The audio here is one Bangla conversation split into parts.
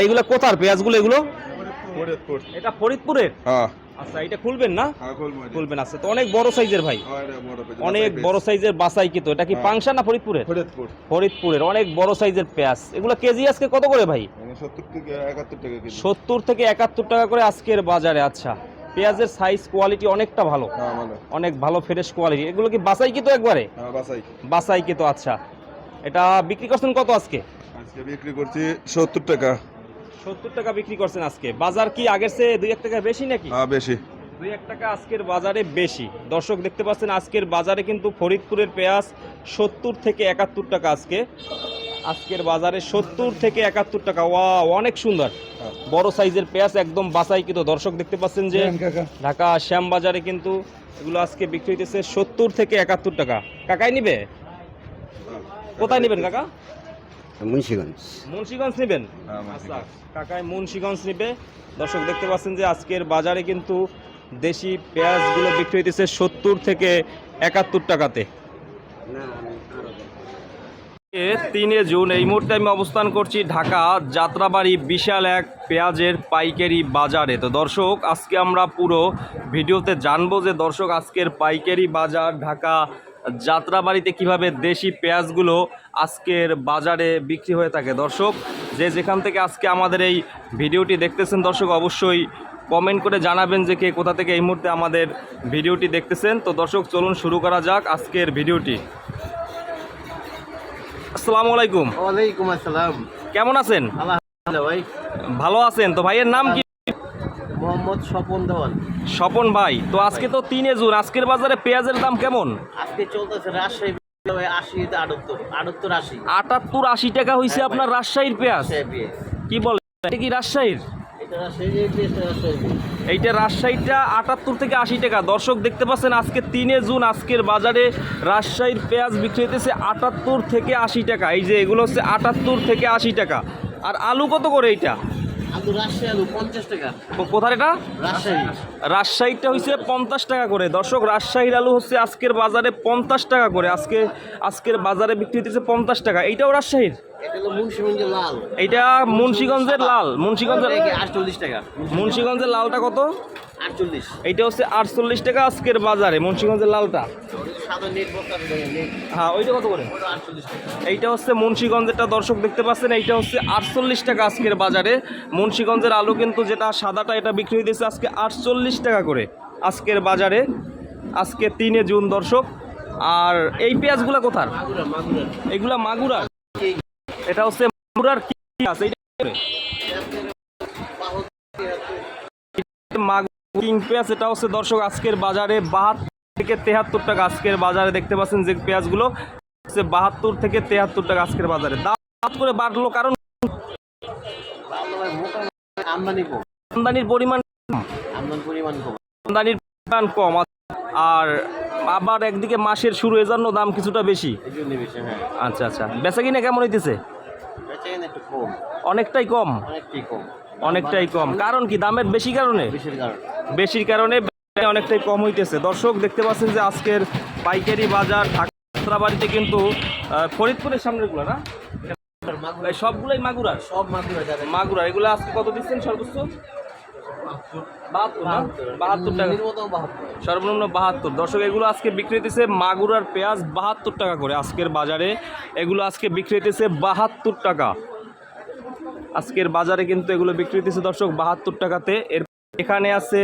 এইগুলো কোথার? পেঁয়াজগুলো এগুলো? ফরিদপুর। এটা ফরিদপুরের? হ্যাঁ। আচ্ছা এটা খুলবেন না? হ্যাঁ খুলবেন আচ্ছা তো অনেক বড় সাইজের ভাই। অনেক বড় সাইজের বাসাই কিন্তু এটা কি হ্যাঁ। পাংশা না ফরিদপুরের? ফরিদপুর। ফরিদপুরের অনেক বড় সাইজের পেঁয়াজ। এগুলো কেজি আজকে কত করে ভাই? সত্তর থেকে একাত্তর টাকা কেজি। সত্তর থেকে একাত্তর টাকা করে আজকের বাজারে আচ্ছা। পেঁয়াজের সাইজ কোয়ালিটি অনেকটা ভালো। হ্যাঁ অনেক ভালো ফ্রেশ কোয়ালিটি এগুলো কি বাসাই কি তো একবারে? হ্যাঁ বাসাই তো আচ্ছা। এটা বিক্রি করছেন কত আজকে? আজকে বিক্রি করছি সত্তর টাকা। সত্তর টাকা বিক্রি করছেন আজকে। বাজার কি আগের চেয়ে দুই এক টাকা বেশি নাকি? হ্যাঁ বেশি। দুই এক টাকা আজকের বাজারে বেশি। দর্শক দেখতে পাচ্ছেন আজকের বাজারে কিন্তু ফরিদপুরের পেঁয়াজ সত্তর থেকে একাত্তর টাকা আজকে। আজকের বাজারে সত্তর থেকে একাত্তর টাকা। ওয়া অনেক সুন্দর। হ্যাঁ। বড় সাইজের পেঁয়াজ একদম বাসাই কিন্তু দর্শক দেখতে পাচ্ছেন যে কাকা। ঢাকা শ্যামবাজারে কিন্তু এগুলো আজকে বিক্রি হইতেছে সত্তর থেকে একাত্তর টাকা। কাকাই নিবে? কোথায় নেবেন কাকা? মুন্সিগঞ্জ। মুন্সিগঞ্জ নেবেন? হ্যাঁ, আচ্ছা। কাকায় মুন্সিগঞ্জ নিবে। দর্শক দেখতে পাচ্ছেন যে আজকের বাজারে কিন্তু দেশি পেঁয়াজগুলো বিক্রি হইতেছে সত্তর থেকে একাত্তর টাকাতে। তিনে জুন এই মুহূর্তে আমি অবস্থান করছি ঢাকা যাত্রাবাড়ি বিশাল এক পেঁয়াজের পাইকারি বাজারে। তো দর্শক আজকে আমরা পুরো ভিডিওতে জানব যে দর্শক আজকের পাইকারি বাজার ঢাকা যাত্রাবাড়িতে কীভাবে দেশি পেঁয়াজগুলো আজকের বাজারে বিক্রি হয়ে থাকে? দর্শক যে যেখান থেকে আজকে আমাদের এই ভিডিওটি দেখতেছেন দর্শক অবশ্যই কমেন্ট করে জানাবেন যে কে কোথা থেকে এই মুহূর্তে আমাদের ভিডিওটি দেখতেছেন। তো দর্শক চলুন শুরু করা যাক আজকের ভিডিওটি। আসসালামু আলাইকুম। ওয়ালাইকুম আসসালাম। কেমন আছেন? ভালো আছেন? তো ভাইয়ের নাম কি? মোহাম্মদ স্বপন দেওয়ান স্বপন ভাই তো আজকে তো তিনে জুন আজকের বাজারে পেঁয়াজের দাম কেমন? আজকে চলতেছে রাজশাহী আটাত্তর আশি। টাকা হয়েছে আপনার রাজশাহীর পেঁয়াজ। কি বলে এটা কি রাজশাহীর। এইটা রাজশাহীটা আটাত্তর থেকে আশি টাকা। দর্শক দেখতে পাচ্ছেন আজকে তিনে জুন আজকের বাজারে রাজশাহীর পেঁয়াজ বিক্রি হইতেছে আটাত্তর থেকে আশি টাকা। এই যে এগুলো হচ্ছে আটাত্তর থেকে আশি টাকা। আর আলু কত করে এইটা? কোথায় এটা? রাজশাহীটা হচ্ছে পঞ্চাশ টাকা করে। দর্শক রাজশাহীর আলু হচ্ছে আজকের বাজারে পঞ্চাশ টাকা করে। আজকে আজকের বাজারে বিক্রি হতেছে পঞ্চাশ টাকা। এইটাও রাজশাহীর? এটা লাল। এইটা মুন্সিগঞ্জের লাল। মুন্সিগঞ্জের আটচল্লিশ টাকা? মুন্সিগঞ্জের লালটা কত? আটচল্লিশ। এইটা হচ্ছে আটচল্লিশ টাকা আজকের বাজারে মুন্সিগঞ্জের লালটা। হ্যাঁ ওইটা কত করে? এইটা হচ্ছে মুন্সিগঞ্জেরটা দর্শক দেখতে পাচ্ছেন এইটা হচ্ছে আটচল্লিশ টাকা আজকের বাজারে। মুন্সিগঞ্জের আলু কিন্তু যেটা সাদাটা এটা বিক্রি হইতেছে আজকে আটচল্লিশ টাকা করে আজকের বাজারে আজকে তিনে জুন দর্শক। আর এই পেঁয়াজগুলা কোথার? এগুলা মাগুরার এটা হচ্ছে মাগুরার কি আছে মাগুর কিং পেঁয়াজ? এটা হচ্ছে দর্শক আজকের বাজারে বাহাত্তর থেকে তেহাত্তর টাকা আজকের বাজারে দেখতে পাচ্ছেন যে পেঁয়াজগুলো হচ্ছে বাহাত্তর থেকে তেহাত্তর টাকা আজকের বাজারে। দাম করে বাড়লো কারণ আমদানির পরিমাণ কম। আমদানির পরিমাণ কম। আর আবার একদিকে মাসের শুরু এজন্য দাম কিছুটা বেশি। হ্যাঁ। আচ্ছা আচ্ছা। বেচা কিনা কেমন হইতেছে? অনেকটাই কম? অনেকটাই কম। অনেকটাই কম। কারণ কি? দামের বেশি কারণে। বেশির কারণে অনেকটাই কম হইতেছে। দর্শক দেখতে পাচ্ছেন যে আজকের পাইকারি বাজার ঢাকা যাত্রাবাড়িতে কিন্তু ফরিদপুরের সামনেগুলো না? মাগুরা সবগুলোই মাগুরার সব মাগুরা মাগুরা এগুলো আজকে কত দিচ্ছেন সর্বোচ্চ? বাহাত্তর না? টাকা সর্বনিম্ন বাহাত্তর। দর্শক এগুলো আজকে বিক্রি হইতেছে মাগুরার পেঁয়াজ বাহাত্তর টাকা করে আজকের বাজারে। এগুলো আজকে বিক্রি হইতেছে বাহাত্তর টাকা। আজকের বাজারে কিন্তু এগুলো বিক্রি হইতেছে দর্শক বাহাত্তর টাকাতে। এর এখানে আছে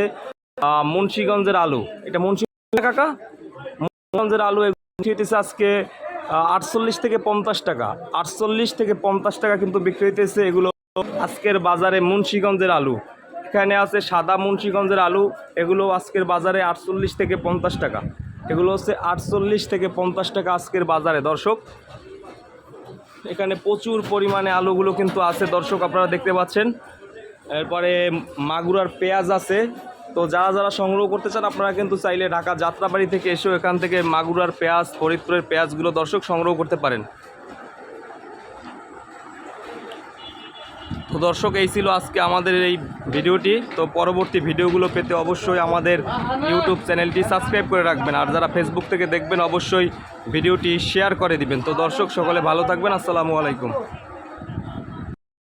মুন্সিগঞ্জের আলু। এটা মুন্সিগঞ্জ কাকা? মুন্সিগঞ্জের আলু হইতেছে আজকে আটচল্লিশ থেকে পঞ্চাশ টাকা। আটচল্লিশ থেকে পঞ্চাশ টাকা কিন্তু বিক্রি হইতেছে এগুলো আজকের বাজারে মুন্সীগঞ্জের আলু। এখানে আছে সাদা মুন্সীগঞ্জের আলু, এগুলো আজকের বাজারে আটচল্লিশ থেকে পঞ্চাশ টাকা। এগুলো হচ্ছে আটচল্লিশ থেকে পঞ্চাশ টাকা আজকের বাজারে, দর্শক। এখানে প্রচুর পরিমাণে আলুগুলো কিন্তু আছে, দর্শক আপনারা দেখতে পাচ্ছেন। এরপরে মাগুরার পেঁয়াজ আছে তো যারা যারা সংগ্রহ করতে চান, আপনারা কিন্তু চাইলে ঢাকা যাত্রাবাড়ি থেকে এসেও এখান থেকে মাগুরার পেঁয়াজ, ফরিদপুরের পেঁয়াজগুলো দর্শক সংগ্রহ করতে পারেন। তো দর্শক, এই ছিল আজকে আমাদের এই ভিডিওটি। তো পরবর্তী ভিডিওগুলো পেতে অবশ্যই আমাদের ইউটিউব চ্যানেলটি সাবস্ক্রাইব করে রাখবেন। আর যারা ফেসবুক থেকে দেখবেন, অবশ্যই ভিডিওটি শেয়ার করে দিবেন। তো দর্শক, সকলে ভালো থাকবেন। আসসালামু আলাইকুম।